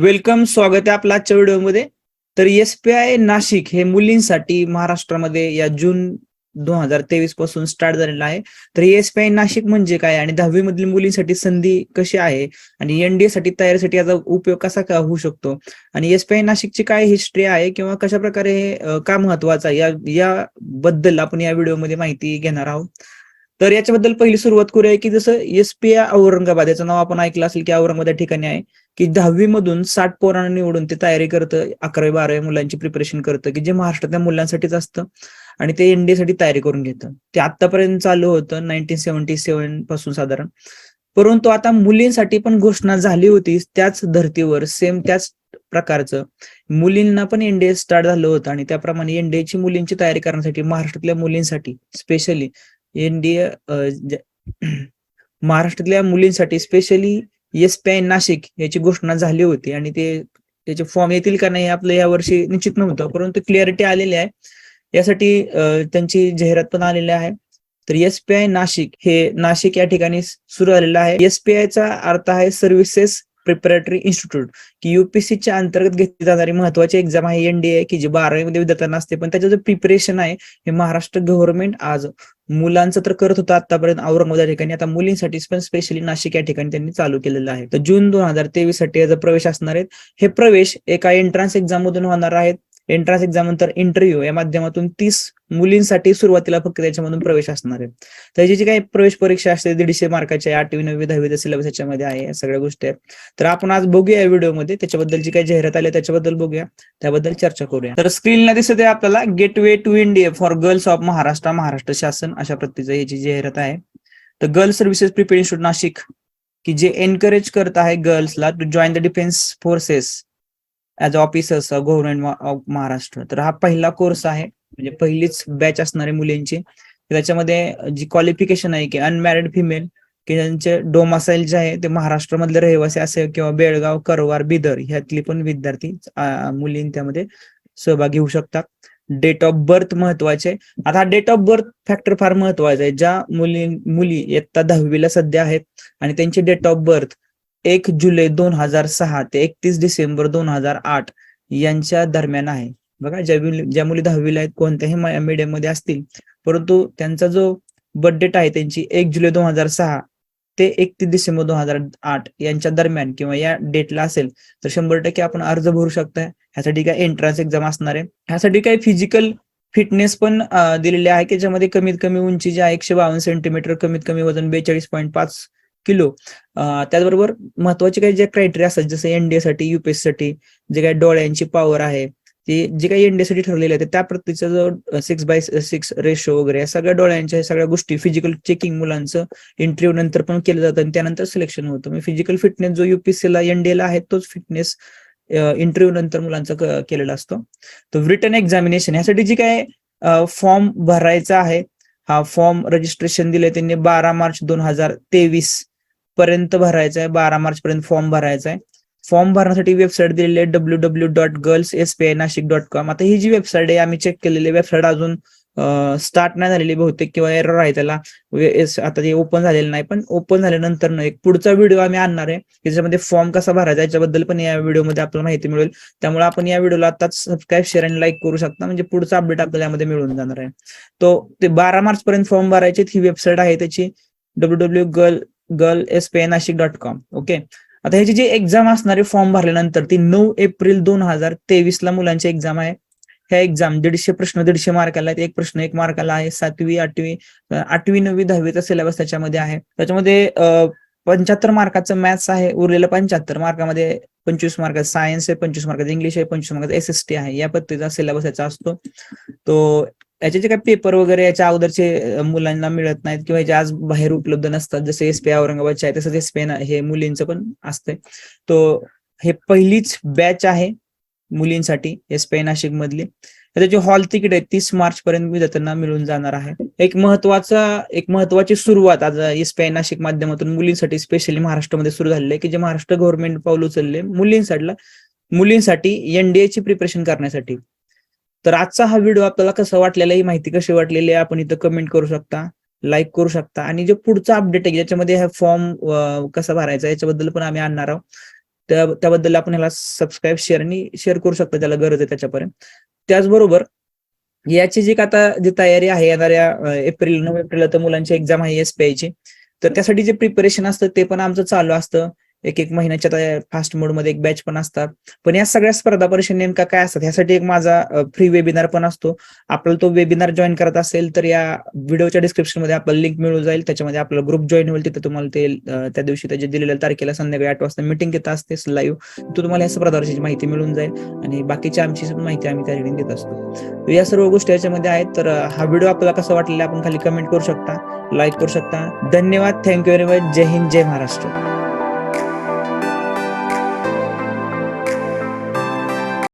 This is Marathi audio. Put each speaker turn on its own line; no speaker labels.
वेलकम स्वागत आहे आपला आजच्या व्हिडिओमध्ये. तर एस पी आय नाशिक हे मुलींसाठी महाराष्ट्रामध्ये या जून दोन हजार तेवीसपासून स्टार्ट झालेलं आहे. तर एस पी आय नाशिक म्हणजे काय आणि दहावी मधील मुलींसाठी संधी कशी आहे? आणि एनडीए साठी तयारीसाठी याचा उपयोग कसा का होऊ शकतो? आणि एस पी आय नाशिकची काय हिस्ट्री आहे किंवा कशा प्रकारे का महत्वाचं आहे? या याबद्दल आपण या व्हिडिओमध्ये माहिती घेणार आहोत. तर याच्याबद्दल पहिली सुरुवात करूया की जसं एस पी आय औरंगाबाद याचं नाव आपण ऐकलं असेल की औरंगाबाद या ठिकाणी आहे की दहावी मधून साठ पोरांना निवडून ते तयारी करतं अकरावी बारावी मुलांची प्रिपरेशन करतं की जे महाराष्ट्रातल्या मुलांसाठीच असतं आणि ते एनडीएसाठी तयारी करून घेतं. ते आतापर्यंत चालू होतं नाईन्टीन सेव्हन्टी सेव्हनपासून साधारण. परंतु आता मुलींसाठी पण घोषणा झाली होती त्याच धर्तीवर सेम त्याच प्रकारचं. मुलींना पण एनडीए स्टार्ट झालं होतं आणि त्याप्रमाणे एनडीएची मुलींची तयारी करण्यासाठी महाराष्ट्रातल्या मुलींसाठी स्पेशली एनडीए महाराष्ट्रातल्या मुलींसाठी specially S P I Nashik याची घोषणा झाली होती आणि ते त्याचे फॉर्म येतील का नाही आपलं या वर्षी निश्चित नव्हतं परंतु क्लिअरिटी आलेली आहे. यासाठी त्यांची जाहिरात पण आलेली आहे. तर एस पी आय नाशिक हे नाशिक या ठिकाणी सुरू झालेलं आहे. एस पी आयचा अर्थ आहे सर्व्हिसेस प्रिपरेटरी इन्स्टिट्यूट की युपीसीच्या अंतर्गत घेतली जाणारी महत्वाची एक्झाम आहे एनडीए की जी बारावीमध्ये विद्यार्थ्यांना असते. पण त्याचं जे प्रिपरेशन आहे हे महाराष्ट्र गव्हर्नमेंट आज मुलांचं तर करत होतं आतापर्यंत औरंगाबाद या ठिकाणी. आता मुलींसाठी पण स्पेशली नाशिक या ठिकाणी त्यांनी चालू केलेलं आहे. तर जून दोन हजार तेवीससाठी याचा प्रवेश असणार आहेत. हे प्रवेश एका एंट्रन्स एक्झाम मधून होणार आहेत. एंट्रन्स एक्झाम नंतर इंटरव्ह्यू या माध्यमातून तीस मुलींसाठी सुरुवातीला फक्त त्याच्यामधून प्रवेश असणार आहे. त्याची जी काही प्रवेश परीक्षा असते दीडशे मार्काची आहे आठवी नववी दहावी सिलेबस याच्यामध्ये आहे या सगळ्या गोष्टी आहेत. तर आपण आज बघूया या व्हिडिओमध्ये त्याच्याबद्दल जी काही जाहिरात आली आहे त्याच्याबद्दल बघूया. त्याबद्दल चर्चा करूया. तर स्क्रीनला दिसत आहे आपल्याला gateway to India for girls of Maharashtra Maharashtra शासन अशा प्रतीचं याची जाहिरात आहे. तर girl services prepare institute Nashik की जे एनकरेज करत आहे गर्ल्सला to join the defence forces as officers government of Maharashtra तर हा पहिला कोर्स आहे. म्हणजे पहिलीच बॅच असणारे मुलींची. त्याच्यामध्ये जी क्वालिफिकेशन आहे की अनमॅरिड फिमेल की ज्यांचे डोमासाईल जे आहे ते महाराष्ट्रामधले रहिवासी असेल किंवा बेळगाव करवार बिदर ह्यातली पण विद्यार्थी मुलीं त्यामध्ये सहभागी होऊ शकतात. डेट ऑफ बर्थ महत्त्वाचे. आता हा डेट ऑफ बर्थ फॅक्टर फार महत्त्वाचा आहे. ज्या मुली मुली इयत्ता दहावीला सध्या आहेत आणि त्यांची डेट ऑफ बर्थ एक जुलै दोन हजार सहा ते एकतीस डिसेंबर दोन हजार आठ यांच्या दरम्यान आहे. बघा ज्या ज्या मुली दहावीला आहेत कोणत्याही मीडियममध्ये असतील परंतु त्यांचा जो बर्थडेट आहे त्यांची एक जुलै दोन हजार सहा ते एकतीस डिसेंबर दोन हजार आठ यांच्या दरम्यान किंवा या डेटला असेल तर शंभर टक्के आपण अर्ज भरू शकता ह्यासाठी काय एंट्रन्स एक्झाम असणार आहे. ह्यासाठी काय फिजिकल फिटनेस पण दिलेले आहे की ज्याच्यामध्ये कमीत कमी उंची जी आहे एकशे बावन्न सेंटीमीटर कमीत कमी वजन बेचाळीस पॉईंट पाच किलो. त्याचबरोबर महत्त्वाचे काही जे क्रायटेरिया असतात जसं एनडीए साठी युपीएससाठी जे काही डोळ्यांची पॉवर आहे ते जे काही एनडीए साठी ठरलेले आहे त्या प्रतीचा जो सिक्स बाय सिक्स रेशो वगैरे या सगळ्या डोळ्यांच्या सगळ्या गोष्टी फिजिकल चेकिंग मुलांचं इंटरव्ह्यू नंतर पण केलं जातं आणि त्यानंतर सिलेक्शन होतं. फिजिकल फिटनेस जो युपीएससीला एनडीएला आहे तोच फिटनेस इंटरव्ह्यू नंतर मुलांचा केलेला असतो. तर रिटर्न एक्झामिनेशन यासाठी जी काय फॉर्म भरायचा आहे हा फॉर्म रजिस्ट्रेशन दिले त्यांनी बारा मार्च दोन हजार तेवीस. पर्यंत भरायचा आहे. बारा मार्च पर्यंत फॉर्म भरायचा आहे. फॉर्म भरण्यासाठी वेबसाईट दिलेली आहे W W dot girls S P I Nashik dot com आता ही जी वेबसाईट आहे आम्ही चेक केलेली वेबसाईट अजून स्टार्ट नाही झालेली बहुतेक किंवा एरर आहे त्याला. आता ते ओपन झालेलं नाही. पण ओपन झाल्यानंतर ना एक पुढचा व्हिडिओ आम्ही आणणार आहे. याच्यामध्ये त्याच्यामध्ये फॉर्म कसा भरायचा याच्याबद्दल पण या व्हिडिओमध्ये आपल्याला माहिती मिळेल. त्यामुळे आपण या व्हिडिओला आताच सबस्क्राईब शेअर आणि लाईक करू शकता. म्हणजे पुढचा अपडेट आपल्याला यामध्ये मिळून जाणार आहे. तो ते बारा मार्च पर्यंत फॉर्म भरायचे ही वेबसाईट आहे त्याची. W W girl girl S P Nashik dot com okay आता ह्याची जी एक्झाम असणारे फॉर्म भरल्यानंतर ती नऊ एप्रिल दोन हजार तेवीस ला मुलांची एक्झाम आहे. ह्या एक्झाम दीडशे प्रश्न दीडशे मार्काला आहेत एक प्रश्न एक मार्काला आहे सातवी आठवी आठवी नववी दहावीचा सिलेबस त्याच्यामध्ये आहे. त्याच्यामध्ये पंच्याहत्तर मार्काचं मॅथ्स आहे उरलेलं पंच्याहत्तर मार्कामध्ये पंचवीस मार्क सायन्स आहे पंचवीस मार्काचं इंग्लिश आहे पंचवीस मार्क एस एस टी आहे. या पद्धतीचा सिलेबस याचा असतो. तो याचे जे काही पेपर वगैरे याच्या अगोदरचे मुलांना मिळत नाहीत किंवा याचे आज बाहेर उपलब्ध नसतात जसे एस पी औरंगाबादचे आहे तसंच एस पी हे मुलींचं पण असतंय. तो हे पहिलीच बॅच आहे मुलींसाठी एस पी नाशिक मधली त्याची हॉल तिकीट आहे तीस मार्च पर्यंत विद्यार्थ्यांना मिळून जाणार आहे. एक महत्त्वाचा एक महत्वाची सुरुवात आज एस पी नाशिक माध्यमातून मुलींसाठी स्पेशली महाराष्ट्रामध्ये सुरू झालेली आहे की जे महाराष्ट्र गव्हर्नमेंट पाऊल उचलले मुलींसाठी मुलींसाठी एनडीए ची प्रिपरेशन करण्यासाठी. तर आजचा हा व्हिडिओ आपल्याला कसं वाटलेला ही माहिती कशी वाटलेली आहे आपण इथं कमेंट करू शकता लाईक करू शकता. आणि जे पुढचा अपडेट आहे ज्याच्यामध्ये हा फॉर्म कसा भरायचा याच्याबद्दल पण आम्ही आणणार आहोत. त्याबद्दल आपण ह्याला सबस्क्राईब शेअर आणि शेअर करू शकता ज्याला गरज आहे त्याच्यापर्यंत. त्याचबरोबर याची जी आता जी तयारी आहे येणाऱ्या एप्रिल नऊ एप्रिलला तर मुलांची एक्झाम आहे एस ची. तर त्यासाठी जे प्रिपरेशन असतं ते पण आमचं चालू असतं. एक एक महिन्याच्या फास्ट मोडमध्ये एक बॅच पण असतात. पण या सगळ्या स्पर्धा परीक्षा नेमका काय असतात? ह्यासाठी एक माझा फ्री वेबिनार पण असतो. आपल्याला तो वेबिनार जॉईन करत असेल तर या व्हिडिओच्या डिस्क्रिप्शनमध्ये आपल्याला लिंक मिळून जाईल. त्याच्यामध्ये आपला ग्रुप जॉईन होईल. तिथे तुम्हाला ते त्या दिवशी त्याच्या दिलेल्या तारखेला संध्याकाळी आठ वाजता मिटिंग घेत असते लाईव्ह तो तुम्हाला या स्पर्धा परीक्षेची माहिती मिळून जाईल. आणि बाकीची आमची माहिती आम्ही त्या ठिकाणी देत असतो. या सर्व गोष्टी याच्यामध्ये आहेत. तर हा व्हिडिओ आपल्याला कसा वाटलेला आपण खाली कमेंट करू शकता लाईक करू शकता. धन्यवाद. थँक्यू व्हेरी मच जय हिंद. जय महाराष्ट्र.